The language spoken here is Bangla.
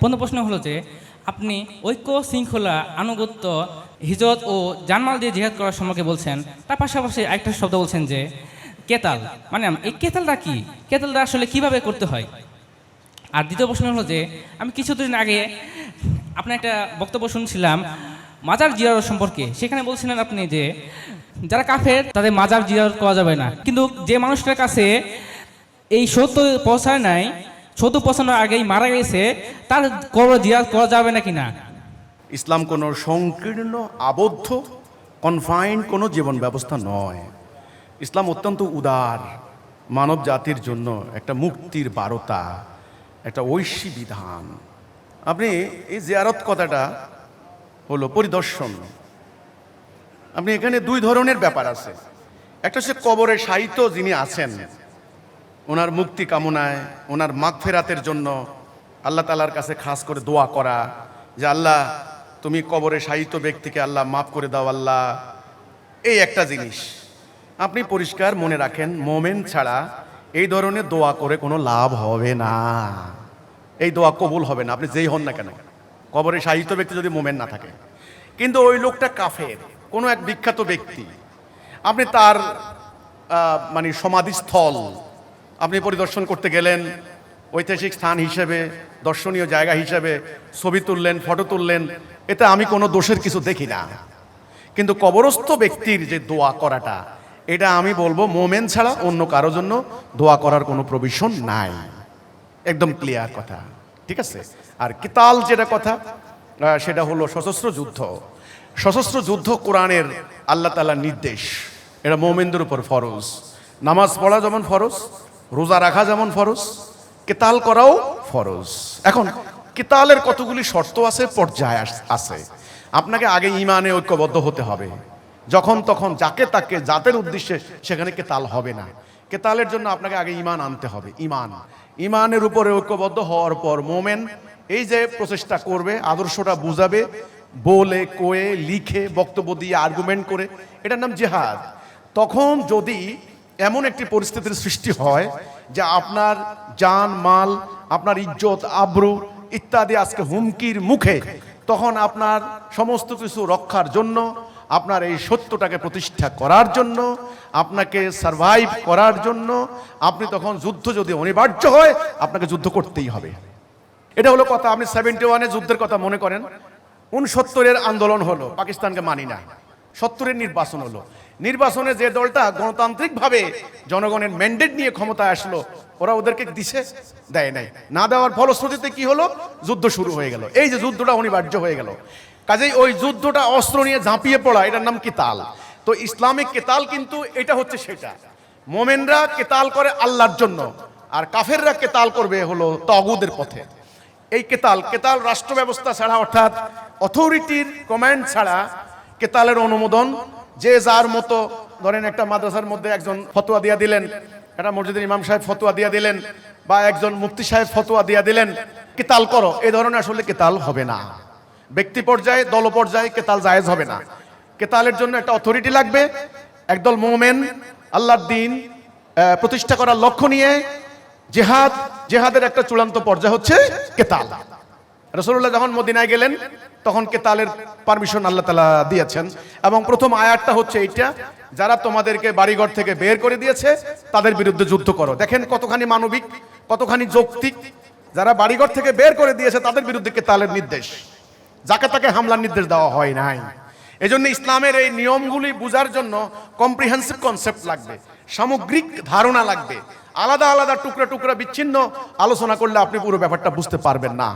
প্রথম প্রশ্ন হলো যে, আপনি ঐক্য শৃঙ্খলা, আনুগত্য হিজত ও জানমাল দিয়ে জিহাদ করার সম্পর্কে বলছেন। তার পাশাপাশি একটা শব্দ বলছেন যে, কেতাল। মানে এই কেতালটা কি? কেতালটা আসলে কীভাবে করতে হয়? আর দ্বিতীয় প্রশ্ন হলো যে, আমি কিছুদিন আগে আপনার একটা বক্তব্য শুনছিলাম মাজার জিয়ারত সম্পর্কে। সেখানে বলছিলেন আপনি যে, যারা কাফের, তাদের মাজার জিয়ারত করা যাবে না। কিন্তু যে মানুষটার কাছে এই সত্য পৌঁছায় নাই সত্য পৌঁছানোর আগেই মারা গেছে, তার কবর জিয়ারত করা যাবে না? ইসলাম কোনো সংকীর্ণ, আবদ্ধ কনফাইন্ড কোনো জীবন ব্যবস্থা নয়। ইসলাম অত্যন্ত উদার, মানব জাতির জন্য একটা মুক্তির বারতা, একটা ঐশী বিধান। আপনি এই জিয়ারত কথাটা হলো পরিদর্শন। আপনি এখানে দুই ধরনের ব্যাপার আছে। একটা হচ্ছে কবরে সাহিত্য যিনি আছেন ওনার মুক্তি কামনায়, ওনার মাগ ফেরাতের জন্য আল্লাহ তালার কাছে খাস করে দোয়া করা যে, আল্লাহ, তুমি কবরে সাহিত্য ব্যক্তিকে আল্লাহ মাফ করে দাও, আল্লাহ। এই একটা জিনিস। আপনি পরিষ্কার মনে রাখেন, মোমেন ছাড়া এই ধরনের দোয়া করে কোনো লাভ হবে না। এই দোয়া কবুল হবে না, আপনি যেই হন না কেন। কবরে সাহিত্য ব্যক্তি যদি মোমেন না থাকে। কিন্তু ওই লোকটা কাফের, কোনো এক বিখ্যাত ব্যক্তি। আপনি তার মানে সমাধিস্থল আপনি পরিদর্শন করতে গেলেন, ঐতিহাসিক স্থান হিসেবে, দর্শনীয় জায়গা হিসেবে, ছবি তুললেন, ফটো তুললেন, এতে আমি কোনো দোষের কিছু দেখি না। কিন্তু কবরস্থ ব্যক্তির যে দোয়া করাটা, এটা আমি বলব মোমেন ছাড়া অন্য কারোর জন্য দোয়া করার কোনো প্রভিশন নাই। একদম ক্লিয়ার কথা, ঠিক আছে? আর কিতাল যেটা কথা সেটা হলো সশস্ত্র যুদ্ধ। সশস্ত্র যুদ্ধ কোরআনের আল্লাহ তালার নির্দেশ। এটা মোমেনদের উপর ফরজ। নামাজ পড়া যেমন ফরজ রোজা রাখা যেমন ফরজ, কেতাল করাও ফরজ। এখন, কেতালের কতগুলি শর্ত আছে, পর্যায় আছে। আপনাকে আগে ইমানে ঐক্যবদ্ধ হতে হবে। যখন তখন যাকে তাকে, জাতের উদ্দেশ্যে সেখানে কেতাল হবে না। কেতালের জন্য আপনাকে আগে ইমান আনতে হবে ইমান ইমানের উপরে ঐক্যবদ্ধ হওয়ার পর মোমেন এই যে প্রচেষ্টা করবে, আদর্শটা বুঝাবে, বলে, কয়ে, লিখে, বক্তব্য দিয়ে আর্গুমেন্ট করে, এটার নাম জেহাদ। তখন যদি এমন একটি পরিস্থিতির সৃষ্টি হয় যে আপনার জান, মাল, আপনার ইজ্জত, আব্রু ইত্যাদি আজকে হুমকির মুখে তখন আপনার সমস্ত কিছু রক্ষার জন্য, আপনার এই সত্যটাকে প্রতিষ্ঠা করার জন্য, আপনাকে সারভাইভ করার জন্য, আপনি তখন যুদ্ধ যদি অনিবার্য হয়, আপনাকে যুদ্ধ করতেই হবে। এটা হলো কথা, আপনি সেভেন্টি ওয়ানে যুদ্ধের কথা মনে করেন, উনসত্তরের আন্দোলন হলো, পাকিস্তানকে মানি না। সত্তরের নির্বাচন হলো। নির্বাচনে যে দলটা গণতান্ত্রিকভাবে জনগণের ম্যান্ডেট নিয়ে ক্ষমতায় আসলো, ওরা ওদেরকে দিছে, দেয় নাই। না দেওয়ার ফলশ্রুতিতে কি হলো? যুদ্ধ শুরু হয়ে গেল। এই যে যুদ্ধটা অনিবার্য হয়ে গেল। কাজেই ওই যুদ্ধটা অস্ত্র নিয়ে ঝাঁপিয়ে পড়া, এটার নাম কিতাল। তো ইসলামিক কেতাল কিন্তু এটা হচ্ছে সেটা। মোমেনরা কেতাল করে আল্লাহর জন্য, আর কাফেররা কেতাল করবে হলো তগুদের পথে। এই কেতাল কেতাল রাষ্ট্র ব্যবস্থা ছাড়া অর্থাৎ অথরিটির কমান্ড ছাড়া কেতালের অনুমোদন। যে যার মতো, ধরেন একটা মাদ্রাসার মধ্যে একজন ফতোয়া দিয়া দিলেন, একটা মসজিদের ইমাম সাহেব ফতোয়া দিয়া দিলেন, বা একজন মুফতি সাহেব ফতোয়া দিয়া দিলেন, কেতাল করো। এই ধরনের আসলে কেতাল হবে না। ব্যক্তি পর্যায়ে, দল পর্যায়ে কেতাল জায়েজ হবে না। কেতালের জন্য একটা অথরিটি লাগবে। একদল মোমেন, আল্লাহর দিন প্রতিষ্ঠা করার লক্ষ্য নিয়ে জেহাদ, জেহাদের একটা চূড়ান্ত পর্যায় হচ্ছে কেতাল। রসুল্লাহ যখন মদিনায় গেলেন, তখন কেতালের পারমিশন আল্লাহ তালা দিয়েছেন। এবং প্রথম আয়াতটা হচ্ছে এইটা, যারা তোমাদেরকে বাড়িঘর থেকে বের করে দিয়েছে, তাদের বিরুদ্ধে যুদ্ধ করো। দেখেন কতখানি মানবিক, কতখানি যৌক্তিক, যারা বাড়িঘর থেকে বের করে দিয়েছে, তাদের বিরুদ্ধে কেতালের নির্দেশ? যাকে তাকে হামলার নির্দেশ দেওয়া হয় নাই। এজন্য ইসলামের এই নিয়মগুলি বোঝার জন্য কম্প্রিহেন্সিভ কনসেপ্ট লাগবে, সামগ্রিক ধারণা লাগবে। আলাদা আলাদা টুকরা টুকরা বিচ্ছিন্ন আলোচনা করলে আপনি পুরো ব্যাপারটা বুঝতে পারবেন না।